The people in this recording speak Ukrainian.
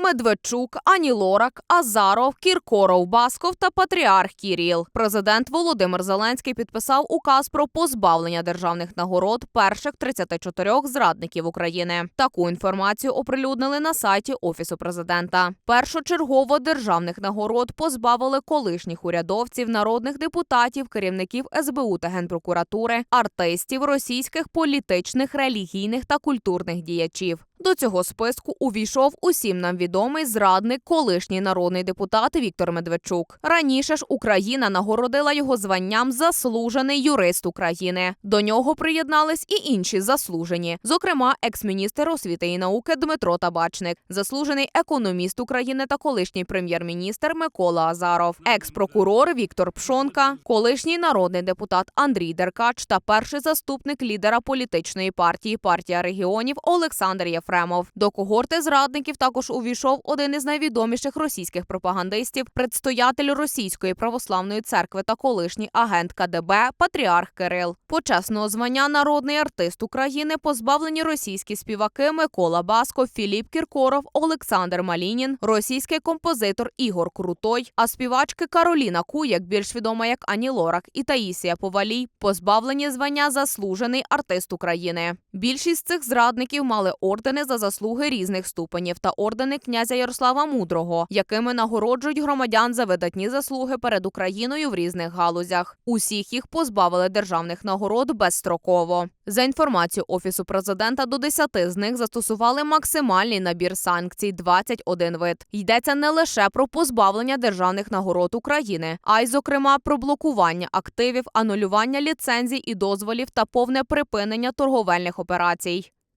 Медведчук, Ані Лорак, Азаров, Кіркоров, Басков та Патріарх Кіріл. Президент Володимир Зеленський підписав указ про позбавлення державних нагород перших 34 зрадників України. Таку інформацію оприлюднили на сайті Офісу президента. Першочергово державних нагород позбавили колишніх урядовців, народних депутатів, керівників СБУ та генпрокуратури, артистів, російських політичних, релігійних та культурних діячів. До цього списку увійшов усім нам відомий зрадник, колишній народний депутат Віктор Медведчук. Раніше ж Україна нагородила його званням заслужений юрист України. До нього приєднались і інші заслужені, зокрема, екс-міністр освіти і науки Дмитро Табачник, заслужений економіст України та колишній прем'єр-міністр Микола Азаров, екс-прокурор Віктор Пшонка, колишній народний депутат Андрій Деркач та перший заступник лідера політичної партії Партія регіонів Олександр Єфремов. До когорти зрадників також увійшов один із найвідоміших російських пропагандистів, предстоятель Російської православної церкви та колишній агент КДБ Патріарх Кирил. Почесного звання народний артист України позбавлені російські співаки Микола Баско, Філіп Кіркоров, Олександр Малінін, російський композитор Ігор Крутой, а співачки Кароліна Куяк, більш відома як Ані Лорак, і Таїсія Повалій, позбавлені звання заслужений артист України. Більшість цих зрадників мали ордени за заслуги різних ступенів та ордени князя Ярослава Мудрого, якими нагороджують громадян за видатні заслуги перед Україною в різних галузях. Усіх їх позбавили державних нагород безстроково. За інформацією офісу президента, до 10 з них застосували максимальний набір санкцій 21 вид. Йдеться не лише про позбавлення державних нагород України, а й, зокрема, про блокування активів, анулювання ліцензій і дозволів та повне припинення торговельних операцій.